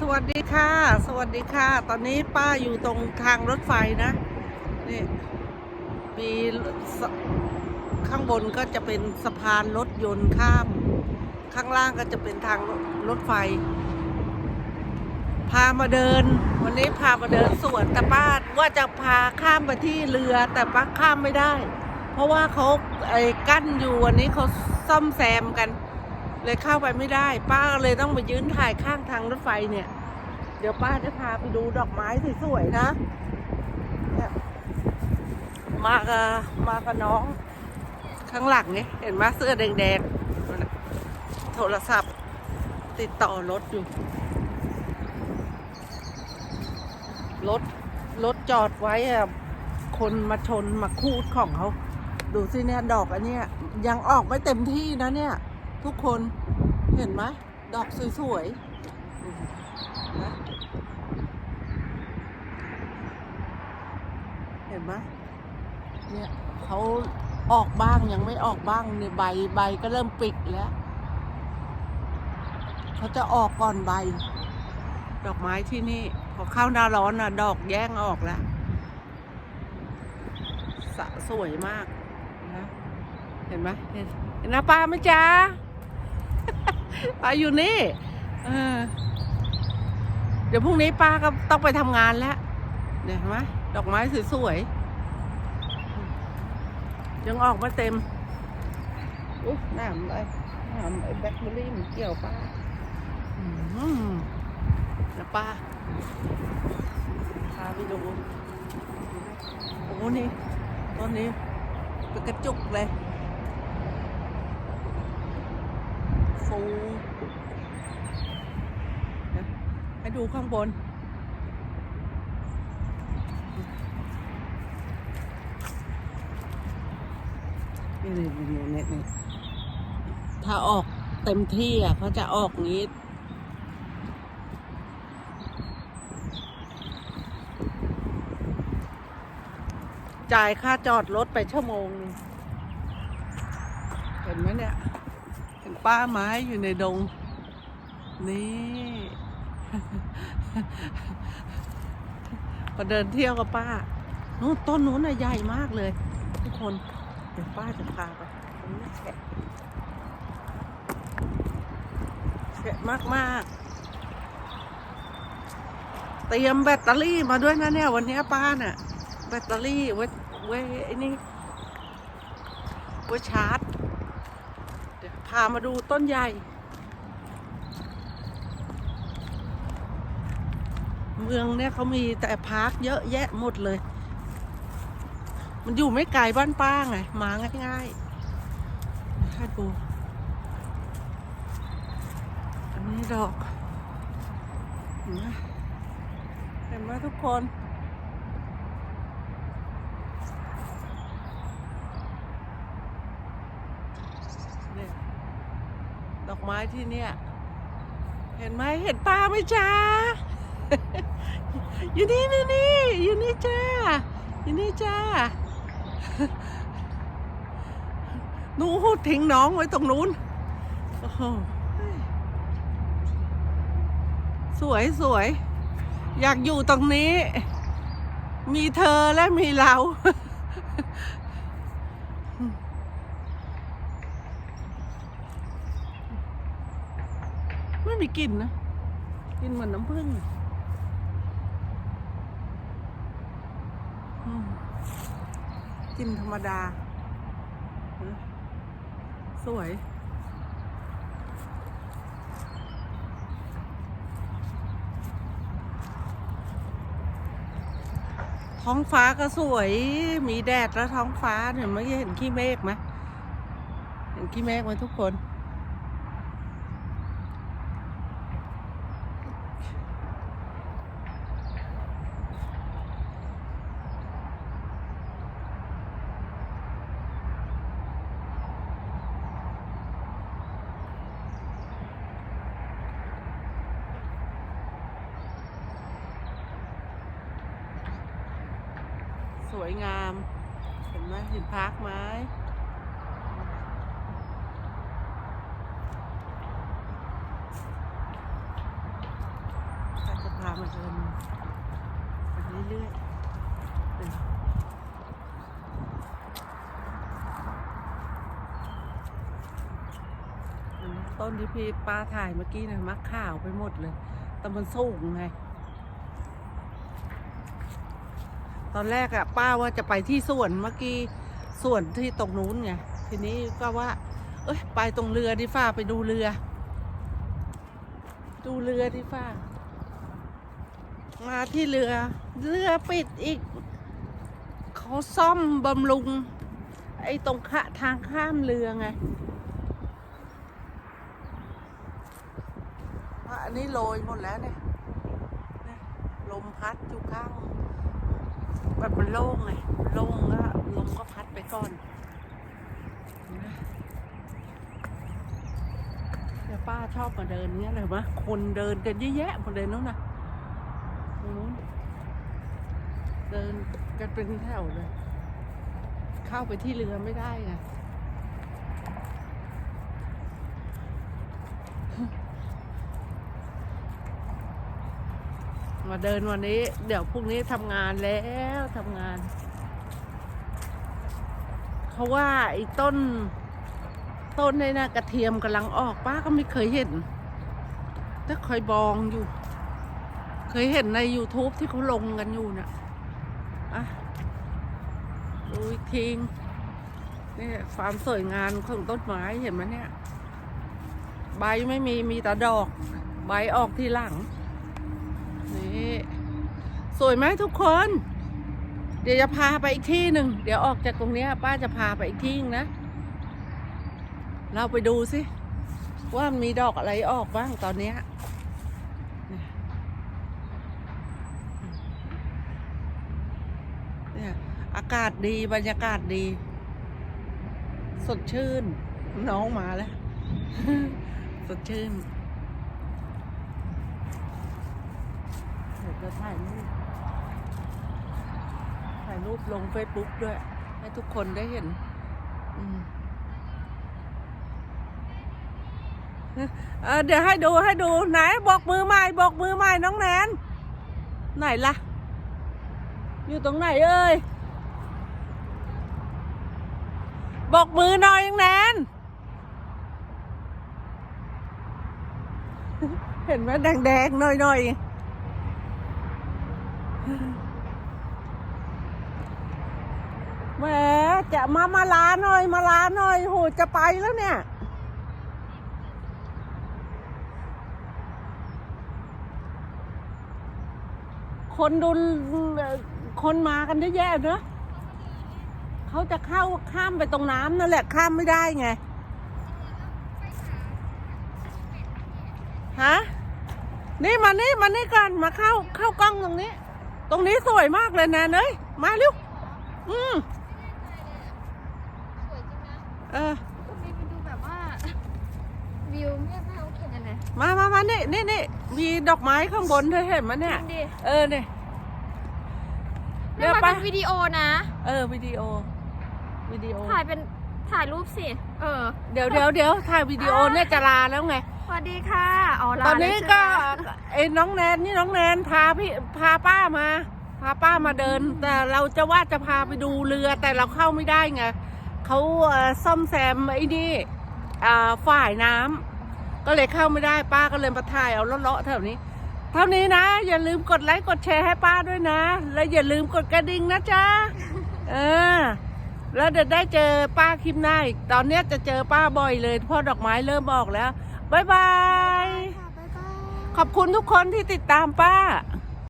สวัสดีค่ะ สวัสดีค่ะ ตอนนี้ป้าอยู่ตรงทางรถไฟนะ นี่ มีข้างบนก็จะเป็นสะพานรถยนต์ข้าม ข้างล่างก็จะเป็นทางรถไฟ พามาเดิน วันนี้พามาเดินสวนแต่ป้าว่าจะพาข้ามไปที่เรือแต่ป้าข้ามไม่ได้ เพราะว่าเขาไอ้กั้นอยู่วันนี้เขาซ่อมแซมกัน เลยเข้าไปไม่ได้ ป้าเลยต้องมายืนถ่ายข้างทางรถไฟเนี่ย เดี๋ยวป้าจะพาไปดูดอกไม้สวยๆนะมากับมากับน้อง ข้างหลังเนี่ยเห็นไหมเสื้อแดงๆโทรศัพท์ติดต่อรถอยู่ รถ รถจอดไว้อะคนมาชนมาคูดของเขา ดูสิเนี่ย ดอกอันเนี้ยยังออกไม่เต็มที่นะเนี่ย ทุกคนเห็นไหมดอกสวยๆนะเห็นไหมเนี่ยเขาออกบ้างยังไม่ออกบ้างเนี่ยใบใบก็เริ่มปิดแล้วเขาจะออกก่อนใบ ดอกไม้ที่นี่ พอเข้าหน้าร้อนน่ะ ดอกแย่งออกแล้วสะสวยมากนะเห็นไหมเห็นเห็นหน้าปลาไหมจ๊ะ ป้าอยู่นี่เออเดี๋ยวพรุ่งนี้ป้าก็ต้องไปทำงานแล้วเนี่ยเห็นไหมดอกไม้สวยๆยังออกมาเต็มอุ๊ยน้ำเลยน้ำไอ้แบล็คเบอร์รี่มันเกี่ยวป้าอืมนะป้าพาไปดูโอ้โหนี่ต้นนี้เป็นกระจุกเลย ฟูให้ดูข้างบน นี่นี่นี่นี่นี่ถ้าออกเต็มที่อะเขาจะออกงี้จ่ายค่าจอดรถไปชั่วโมงหนึ่งเห็นไหมเนี่ย ป้าไม้อยู่ในดง นี่ มาเดินเที่ยวกับป้า นู้นต้นนู้นน่ะใหญ่มากเลย ทุกคน เดี๋ยวป้าจะพาไปตรงนี้แฉะแฉะมากมากๆเตรียมแบตเตอรี่มาด้วยนะเนี่ย วันนี้ป้าน่ะแบตเตอรี่ไว้ไว้ไอ้นี่ไว้ชาร์จเดี๋ยวพามาดูต้นใหญ่ เมืองเนี่ยเขามีแต่พาร์คเยอะแยะหมดเลย มันอยู่ไม่ไกลบ้านป้าไง มาง่ายๆให้ดู อันนี้ดอก เห็นไหมเห็นไหมทุกคน เนี่ยดอก ไม้ที่เนี่ย เห็นไหมเห็นป้าไหมจ้าอยู่นี่นี่นี่อยู่นี่จ้าอยู่นี่จ้าหนูทิ้งน้องไว้ตรงนู้นสวยสวย อยากอยู่ตรงนี้ มีเธอและมีเรา ไม่มีกลิ่นนะกลินเหมือนน้ำผึ้งกลินธรรมดา สวย ท้องฟ้าก็สวย มีแดดแล้วท้องฟ้าเห็นไหมเห็นขี้เมฆไหมเห็นขี้เมฆไหมทุกคน วยงาม เห็นไหมเห็นพาร์คไหมไปเรื่อยๆต้นที่พี่ป้าถ่ายเมื่อกี้นะมักข่าวไปหมดเลยแต่มันสูงไง ตอนแรกอะป้าว่าจะไปที่สวนเมื่อกี้สวนที่ตรงนู้นไงทีนี้ก็ว่า เอ้ยไปตรงเรือดีฟ้าไปดูเรือ ดูเรือดีฟ้ามาที่เรือ เรือปิดอีกเขาซ่อมบำรุง ไอ้ตรงขะทางข้ามเรือไงอะอันนี้โรยหมดแล้วเนี่ยเนี่ยลมพัดอยู่ข้าง แบบมันโล่งไงโล่งก็ลมก็พัดไปก่อนเดี๋ยวป้าชอบมาเดินเงี้ยเลยมะคนเดินกันเยอะแยะหมดเลยนู้นนะตรงนู้นเดินกันเป็นแถวเลย เข้าไปที่เรือไม่ได้ไง มาเดินวันนี้ เดี๋ยวพรุ่งนี้ทำงานแล้วทำงานเขาว่าไอ้ต้น ต้นในน่ะกระเทียมกำลังออกป้าก็ไม่เคยเห็นแต่คอยบองอยู่ เคยเห็นใน YouTube ที่เขาลงกันอยู่น่ะอะดูอีกทีงนี่ความสวยงามของต้นไม้เห็นไหมเนี่ย ใบไม่มีมีแต่ดอก ใบออกทีหลัง นี่สวยไหมทุกคน เดี๋ยวจะพาไปอีกที่หนึ่ง เดี๋ยวออกจากตรงนี้ป้าจะพาไปอีกที่หนึ่งนะ เราไปดูสิ ว่ามีดอกอะไรออกบ้างตอนนี้เนี่ยอากาศดีบรรยากาศดี สดชื่น น้องมาแล้ว สดชื่น เดี๋ยว จะถ่ายรูปถ่ายรูปลงเฟซบุ๊กด้วย ให้ทุกคนได้เห็น อืมเเดี๋ยวให้ดูให้ดูไหนบอกมือใหม่บอกมือใหม่น้องแนนไหนล่ะ อยู่ตรงไหนเอ้ยบอกมือหน่อยน้องแนนเห็นไหมแดงๆหน่อยๆ แหมจะมามาลาหน่อย มาลาหน่อยโหจะไปแล้วเนี่ยคนดูคนมากันเยอะแยะเนอะเขาจะเข้าข้ามไปตรงน้ำนั่นแหละข้ามไม่ได้ไง ฮะ นี่มานี่มานี่ก่อนมาเข้าเข้ากล้องตรงนี้ ตรงนี้สวยมากเลยแนนเอ้ยมาเร็ว อืม เออ ตรงนี้มันดูแบบว่าวิวไม่น่าโอเคนะนะมามามานี่นี่นี่มีดอกไม้ข้างบนเธอเห็นไหมยเนี่ยจริงดิเออเนี่ยนี่ยวมันไป เป็นวิดีโอนะ เออวิดีโอ วิดีโอ ถ่ายเป็นถ่ายรูปสิ เออ เดี๋ยวเดี๋ยวเดี๋ยวถ่ายวิดีโอเนี่ยจะลาแล้วไง สวัสดีค่ะอ๋อลาตอนนี้เลยก็ใช่ไหมไอ้น้องแนนนี่น้องแนนพาพี่พาป้ามา พาป้ามาเดิน แต่เราจะว่าจะพาไปดูเรือแต่เราเข้าไม่ได้ไง เขาเอ่อซ่อมแซมไอ้นี่อ่าฝ่ายน้ำก็เลยเข้าไม่ได้ป้าก็เลยมาถ่ายเอาเลาะๆแถวนี้ เท่านี้นะ อย่าลืมกดไลค์กดแชร์ให้ป้าด้วยนะ และอย่าลืมกดกระดิ่งนะจ๊ะเออแล้วเดี๋ยวได้เจอป้าคลิปหน้าอีกตอนเนี้ยจะเจอป้าบ่อยเลยเพราะดอกไม้เริ่มออกแล้วบายบายค่ะบ๊ายบายขอบคุณทุกคนที่ติดตามป้าค